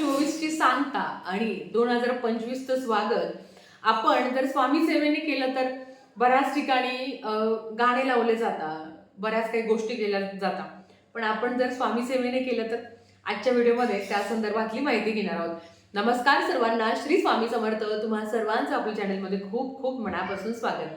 चोवीस ची सांगता आणि दोन हजार पंचवीसचं स्वागत. आपण जर स्वामी सेवेने केलं तर बऱ्याच ठिकाणी गाणे लावले जातात बऱ्याच काही गोष्टी केल्या जातात. पण आपण जर स्वामी सेवेने केलं तर आजच्या व्हिडिओमध्ये त्या संदर्भातली माहिती घेणार आहोत. नमस्कार सर्वांना श्री स्वामी समर्थ. तुम्हा सर्वांचं आपल्या चॅनलमध्ये खूप खूप मनापासून स्वागत.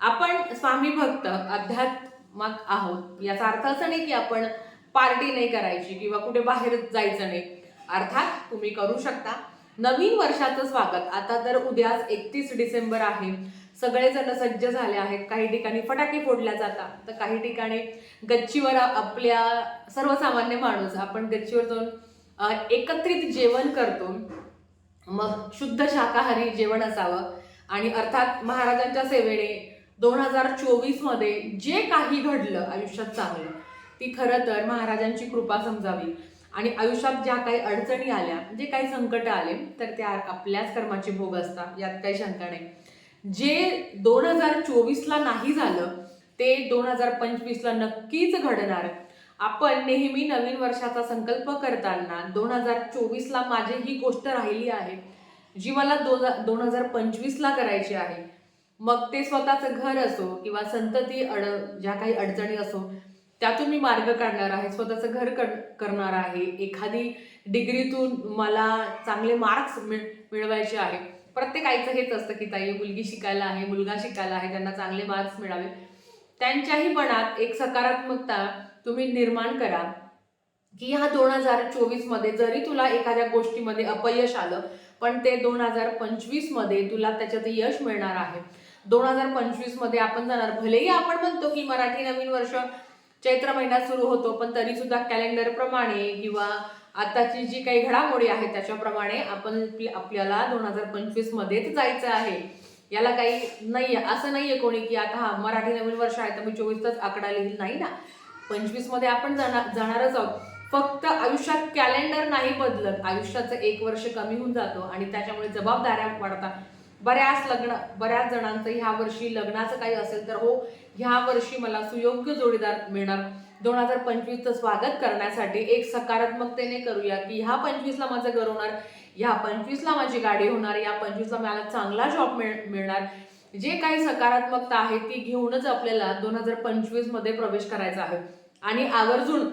आपण स्वामी भक्त अध्यात्मक आहोत. याचा अर्थ असा नाही की आपण पार्टी नाही करायची किंवा कुठे बाहेर जायचं नाही. अर्थात तुम्ही करू शकता. नवीन वर्षाचं स्वागत. आता तर उद्याच एकतीस डिसेंबर आहे. सगळेजण सज्ज झाले आहेत. काही ठिकाणी फटाके फोडल्या जातात. तर काही ठिकाणी गच्चीवर आपल्या सर्वसामान्य माणूस आपण गच्चीवर जाऊन एकत्रित जेवण करतो. मग शुद्ध शाकाहारी जेवण असावं. आणि अर्थात महाराजांच्या सेवेने दोन हजार चोवीसमध्ये जे काही घडलं आयुष्यात चांगलं ती खरं तर महाराजांची कृपा समजावी. आणि आयुष्यात ज्या काही अडचणी आल्या जे काही संकट आले तर त्या आपल्याच कर्माचे भोग असतात यात काही शंका नाही. जे दोन हजार चोवीसला नाही झालं ते दोन हजार पंचवीसला नक्कीच घडणार. आपण नेहमी नवीन वर्षाचा संकल्प करताना दोन हजार चोवीसला माझी ही गोष्ट राहिली आहे जी मला दोन दोन हजार पंचवीसला करायची आहे. मग ते स्वतःचं घर असो किंवा संतती अड ज्या काही अडचणी असो त्यातून मी मार्ग काढणार आहे स्वतःचं घर कर करणार आहे. एखादी डिग्रीतून मला चांगले मार्क्स मिळ मिळवायचे आहे प्रत्येक आईचं हेच असतं की ताई मुलगी शिकायला आहे मुलगा शिकायला आहे त्यांना चांगले मार्क्स मिळावे त्यांच्याही मनात एक सकारात्मकता तुम्ही निर्माण करा की ह्या दोन हजार चोवीसमध्ये जरी तुला एखाद्या गोष्टीमध्ये अपयश आलं पण ते दोन हजार पंचवीसमध्ये तुला त्याच्यात यश मिळणार आहे. दोन हजार पंचवीसमध्ये आपण जाणार भलेही आपण म्हणतो की मराठी नवीन वर्ष चैत्र महिना सुरू होतो पण तरी सुद्धा कॅलेंडर प्रमाणे किंवा आताची जी काही घडामोडी आहे त्याच्याप्रमाणे आपण आपल्याला दोन हजार पंचवीस मध्येच जायचं आहे. याला काही नाहीये असं नाहीये कोणी की आता हा मराठी नवीन वर्ष आहे तर मी चोवीसच आकडा लिहिल नाही ना. पंचवीसमध्ये आपण जाणार जाणारच आहोत. फक्त आयुष्यात कॅलेंडर नाही बदलत आयुष्याचं एक वर्ष कमी होऊन जातो आणि त्याच्यामुळे जबाबदाऱ्या वाढतात. बऱ्याच लग्न बऱ्याच जणांचं ह्या वर्षी लग्नाचं काही असेल तर हो ह्या वर्षी मला सुयोग्य जोडीदार मिळणार. दोन हजार पंचवीसचं स्वागत करण्यासाठी एक सकारात्मकतेने करूया की ह्या पंचवीसला माझं घर होणार ह्या पंचवीसला माझी गाडी होणार या पंचवीसला मला चांगला जॉब मिळ मिळणार. जे काही सकारात्मकता आहे ती घेऊनच आपल्याला दोन हजार पंचवीसमध्ये प्रवेश करायचा आहे. आणि आवर्जून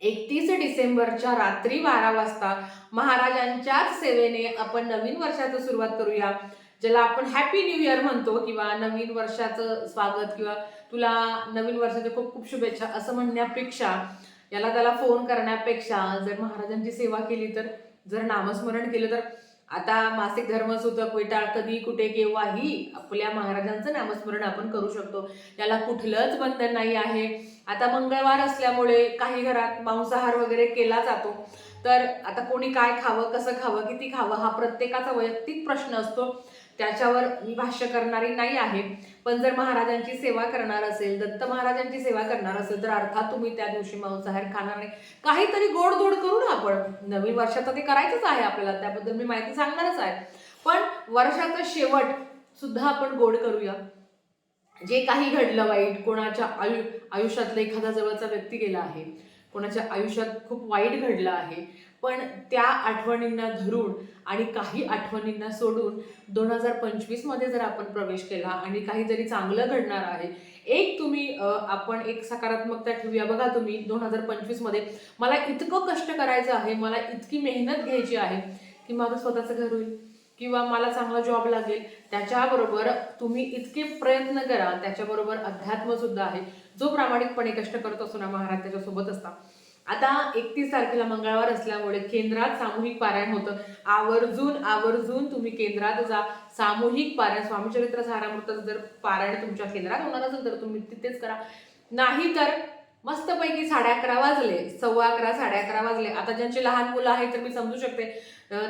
एकतीस डिसेंबरच्या रात्री बारा वाजता महाराजांच्याच सेवेने आपण नवीन वर्षाचं सुरुवात करूया ज्याला आपण हॅपी न्यू इयर म्हणतो किंवा नवीन वर्षाचं स्वागत किंवा तुला नवीन वर्षाच्या खूप खूप शुभेच्छा असं म्हणण्यापेक्षा याला त्याला फोन करण्यापेक्षा जर महाराजांची सेवा केली तर जर नामस्मरण केलं तर आता मासिक धर्मसूतक वेटाळ कधी कुठे केव्हाही आपल्या महाराजांचं नामस्मरण आपण करू शकतो. याला कुठलंच बंधन नाही आहे. आता मंगळवार असल्यामुळे काही घरात मांसाहार वगैरे केला जातो. तर आता कोणी काय खावं कसं खावं किती खावं हा प्रत्येकाचा वैयक्तिक प्रश्न असतो. त्याच्यावर मी भाष्य करणारी नाही आहे. पण जर महाराजांची सेवा करणार असेल दत्त महाराजांची सेवा करणार असेल तर अर्थात तुम्ही त्या दिवशी मांसाहार खाणार नाही. काहीतरी गोडधोड करू ना आपण. नवीन वर्षात ते करायचंच आहे आपल्याला त्याबद्दल मी माहिती सांगणारच आहे. पण वर्षाचा शेवट सुद्धा आपण गोड करूया. जे काही घडलं वाईट कोणाच्या आयु आयुष्यातला एखादा जवळचा व्यक्ती गेला आहे कोणाच्या आयुष्यात खूप वाईट घडलं आहे. पण त्या आठवणींना धरून आणि काही आठवणींना सोडून दोन हजार पंचवीसमध्ये जर आपण प्रवेश केला आणि काहीतरी चांगलं घडणार आहे एक तुम्ही आपण एक सकारात्मकता ठेवूया. बघा तुम्ही दोन हजार पंचवीसमध्ये मला इतकं कष्ट करायचं आहे मला इतकी मेहनत घ्यायची आहे की माझं स्वतःचं घर होईल. किंवा मला चांगला जॉब लागेल त्याच्याबरोबर तुम्ही इतके प्रयत्न करा त्याच्याबरोबर अध्यात्म सुद्धा आहे. जो प्रामाणिकपणे कष्ट करत असतो ना महाराज त्याच्यासोबत असतात आता एकतीस तारखेला मंगळवार असल्यामुळे केंद्रात सामूहिक पारायण होतं. आवर्जून आवर्जून तुम्ही केंद्रात जा. सामूहिक पारायण स्वामीचरित्र सारामृताचं जर पारायण तुमच्या केंद्रात होणार असेल तर तुम्ही तिथेच करा. नाही तर मस्तपैकी साडे अकरा वाजले सव्वा अकरा साडे अकरा वाजले. आता ज्यांची लहान मुलं आहेत तर मी समजू शकते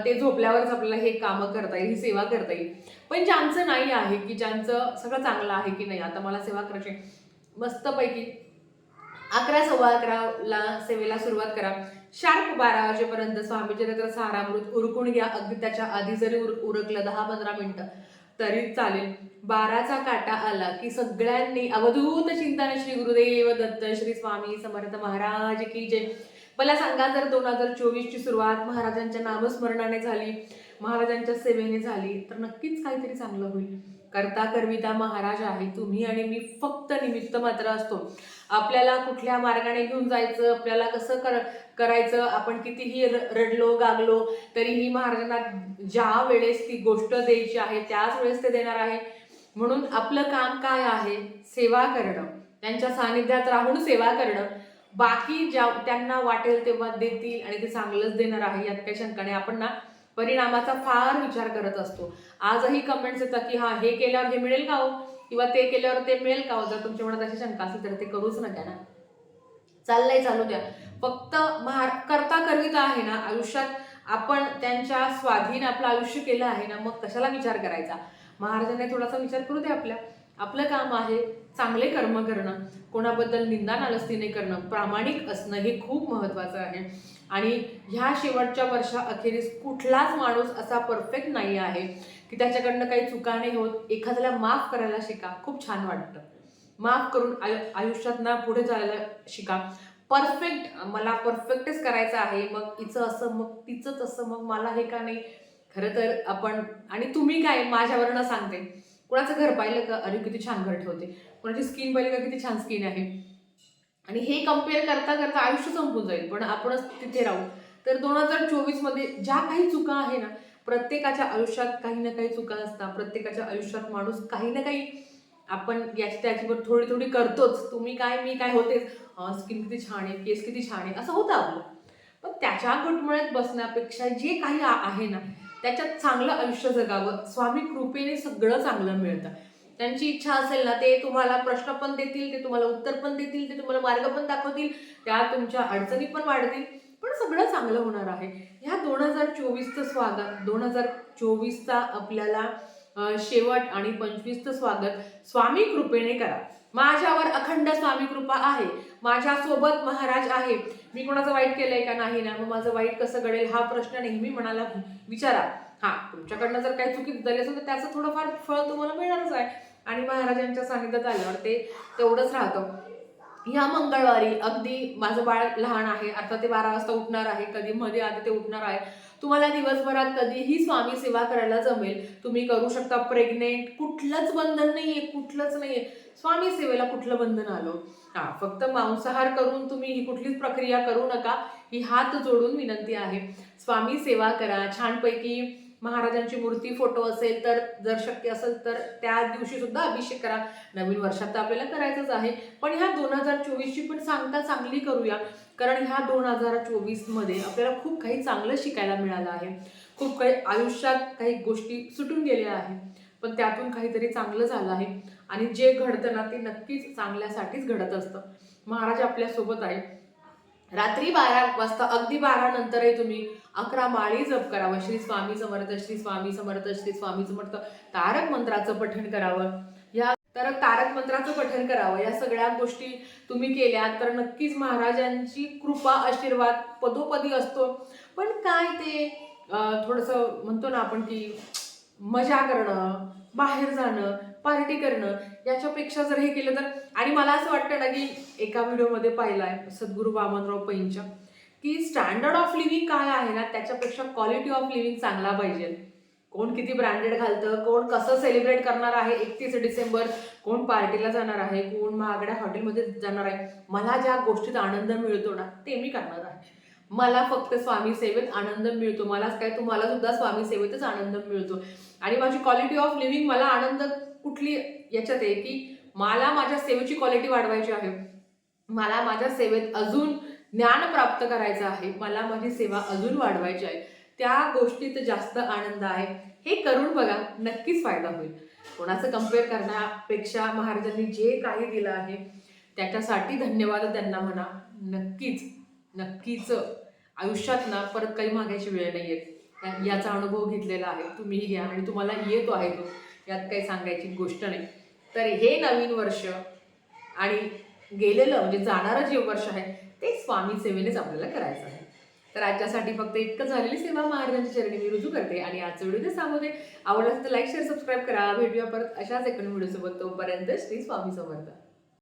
ते झोपल्यावरच आपल्याला हे कामं करता येईल ही सेवा करता येईल. पण ज्यांचं नाही आहे की ज्यांचं सगळं चांगलं आहे की नाही आता मला सेवा करायची मस्तपैकी अकरा सव्वा अकराला सेवेला सुरुवात करा. शार्प बारा वाजेपर्यंत स्वामी चरित्र सारामृत उरकून घ्या. अगदी त्याच्या आधी जरी उर उरकलं दहा पंधरा मिनटं तरी चालेल. बाराचा काटा आला की सगळ्यांनी अवधूत चिंतन श्री गुरुदेव दत्त श्री स्वामी समर्थ महाराज की जय. मला सांगा जर दोन हजार चोवीसची सुरुवात महाराजांच्या नामस्मरणाने झाली महाराजांच्या सेवेने झाली तर नक्कीच काहीतरी चांगलं होईल. करता करविता महाराज आहे तुम्ही आणि मी फक्त निमित्त मात्र असतो. आपल्याला कुठल्या मार्गाने घेऊन जायचं आपल्याला कसं कर करायचं आपण कितीही र- रडलो गागलो तरीही महाराजांना ज्या वेळेस ती गोष्ट द्यायची आहे त्याच वेळेस ते देणार आहे. म्हणून आपलं काम काय आहे? सेवा करणं. त्यांच्या सानिध्यात राहून सेवा करणं. बाकी ज्या त्यांना वाटेल तेव्हा देतील आणि ते चांगलंच देणार आहे यात काही शंकाने आपण ना परिणामाचा फार विचार करत असतो. आजही कमेंट्स येतात की हा हे केल्यावर हे मिळेल का हो? किंवा ते केल्यावर ते मिळेल का हो? जर तुमच्या मनात अशी शंका असेल तर ते करूच नका ना. चाललंय चालू द्या. फक्त महार करता करविता आहे ना आयुष्यात आपण त्यांच्या स्वाधीन आपलं आयुष्य केलं आहे ना मग कशाला विचार करायचा? महाराजांनी थोडासा विचार करू दे आपल्या. आपलं काम आहे चांगले कर्म करणं कोणाबद्दल निंदा नालस्तीने करणं प्रामाणिक असणं हे खूप महत्त्वाचं आहे. आणि ह्या शेवटच्या वर्षा अखेरीस कुठलाच माणूस असा परफेक्ट नाही आहे की त्याच्याकडनं काही चुका नाही होत. एखाद्याला माफ करायला शिका खूप छान वाटतं. माफ करून आयु आयुष्यात ना पुढे जायला शिका. परफेक्ट मला परफेक्टच करायचं आहे मग हिचं असं मग तिचं तसं मग मला हे का नाही? खरं तर आपण आणि तुम्ही काय? माझ्यावरनं सांगते. कोणाचं घर पाहिलं का अरे किती छान घर ठेवते. कोणाची स्किन पाहिली का किती छान स्किन आहे. आणि हे कंपेअर करता करता आयुष्य संपून जाईल पण आपणच तिथे राहू. तर दोन हजार चोवीसमध्ये ज्या काही चुका आहे ना प्रत्येकाच्या आयुष्यात काही ना काही चुका असतात. प्रत्येकाच्या आयुष्यात माणूस काही ना काही आपण याची त्याच्यावर थोडी थोडी करतोच. तुम्ही काय मी काय होते? स्किन किती छान आहे केस किती छान आहे असं होतं आपलं. पण त्याच्या घटमुळ्यात बसण्यापेक्षा जे काही आहे ना त्याच्यात चांगलं आयुष्य जगावं स्वामी कृपेने सगळं चांगलं मिळतं. त्यांची इच्छा असेल ना ते तुम्हाला प्रश्न पण देतील ते तुम्हाला उत्तर पण देतील ते तुम्हाला मार्ग पण दाखवतील त्या तुमच्या अडचणी पण वाढतील. पण सगळं चांगलं होणार आहे. ह्या दोन हजार चोवीसचं स्वागत दोन हजार चोवीसचा आपल्याला शेवट आणि पंचवीसचं स्वागत स्वामी कृपेने करा. माझ्यावर अखंड स्वामी कृपा आहे. माझ्यासोबत महाराज आहे. मी कोणाचं वाईट केलंय का नाही ना? मग माझं वाईट कसं घडेल? हा प्रश्न नेहमी मनाला विचारा. हा तुमच्याकडनं जर काही चुकीत झाली असेल तर त्याचं थोडंफार फळ तुम्हाला मिळणारच आहे. आणि महाराजांच्या सानिध्यात आल्यावर ते तेवढंच राहतं. ह्या मंगळवारी अगदी माझं बाळ लहान आहे. आता ते बारा वाजता उठणार आहे. कधी मध्ये आधी ते उठणार आहे. तुम्हाला दिवसभरात कधीही स्वामी सेवा करायला जमेल. तुम्ही करू शकता प्रेग्नेंट कुठलंच बंधन नाहीये कुठलंच नाहीये. स्वामी सेवेला कुठलं बंधन आलं? हा फक्त मांसाहार करून तुम्ही ही कुठलीच प्रक्रिया करू नका. ही हात जोडून विनंती आहे. स्वामी सेवा करा. छानपैकी महाराजांची मूर्ती फोटो असेल तर जर शक्य असेल तर त्या दिवशी सुद्धा अभिषेक करा. नवीन वर्षात तर आपल्याला करायचंच आहे. पण ह्या दोन हजार चोवीसची पण सांगता चांगली करूया. कारण ह्या दोन हजार चोवीसमध्ये आपल्याला खूप काही चांगलं शिकायला मिळालं आहे. खूप काही आयुष्यात काही गोष्टी सुटून गेल्या आहेत. पण त्यातून काहीतरी चांगलं झालं आहे. आणि जे घडतं ना ते नक्कीच चांगल्यासाठीच घडत असतं. महाराज आपल्यासोबत आहे रात्री बारा वाजता अगदी बारा नंतरही तुम्ही अकरा माळी जप करावं. श्री स्वामी समर्थ श्री स्वामी समर्थ श्री स्वामी समर्थ. तारक मंत्राचं पठण करावं. तर तारक मंत्राचं पठन करावं. या सगळ्या गोष्टी तुम्ही केल्या तर नक्कीच महाराजांची कृपा आशीर्वाद पदोपदी असतो. पण काय ते थोडंसं म्हणतो ना आपण की मजा करणं बाहेर जाणं पार्टी करणं याच्यापेक्षा जर हे केलं तर आणि मला असं वाटतं ना की एका व्हिडिओमध्ये पाहिला आहे सद्गुरू वामनराव पैंच्या की स्टँडर्ड ऑफ लिव्हिंग काय आहे ना त्याच्यापेक्षा क्वालिटी ऑफ लिव्हिंग चांगला पाहिजे. कोण किती ब्रँडेड घालतं कोण कसं सेलिब्रेट करणार आहे एकतीस डिसेंबर कोण पार्टीला जाणार आहे कोण महागड्या हॉटेलमध्ये जाणार आहे मला ज्या गोष्टीत आनंद मिळतो ना ते मी करणार आहे. मला फक्त स्वामी सेवेत आनंद मिळतो मलाच काय तुम्हाला सुद्धा स्वामी सेवेतच आनंद मिळतो. आणि माझी क्वालिटी ऑफ लिव्हिंग मला आनंद कुठली याच्यात आहे की मला माझ्या सेवेची क्वालिटी वाढवायची आहे. मला माझ्या सेवेत अजून ज्ञान प्राप्त करायचं आहे मला माझी सेवा अजून वाढवायची आहे. त्या गोष्टीत जास्त आनंद आहे. हे करून बघा नक्कीच फायदा होईल. कोणाचं कंपेअर करण्यापेक्षा महाराजांनी जे काही दिलं आहे त्याच्यासाठी धन्यवाद त्यांना म्हणा. नक्कीच नक्कीच. आयुष्यात ना परत काही मागायची वेळ नाही येत याचा अनुभव घेतलेला आहे. तुम्हीही घ्या आणि तुम्हाला येतो आहे तो. यात काही सांगायची गोष्ट नाही. तर हे नवीन वर्ष आणि गेलेलं म्हणजे जाणारं जे वर्ष आहे ते स्वामी सेवेनेच आपल्याला करायचं आहे. तर आजच्यासाठी फक्त इतकं झालेली सेवा महाराजांची चरणी मी रुजू करते आणि आजचा व्हिडिओ सांगते आवडला तर लाईक शेअर सबस्क्राईब करा. भेटूया परत अशाच एका व्हिडिओसोबत. तोपर्यंत श्री स्वामी समर्थ.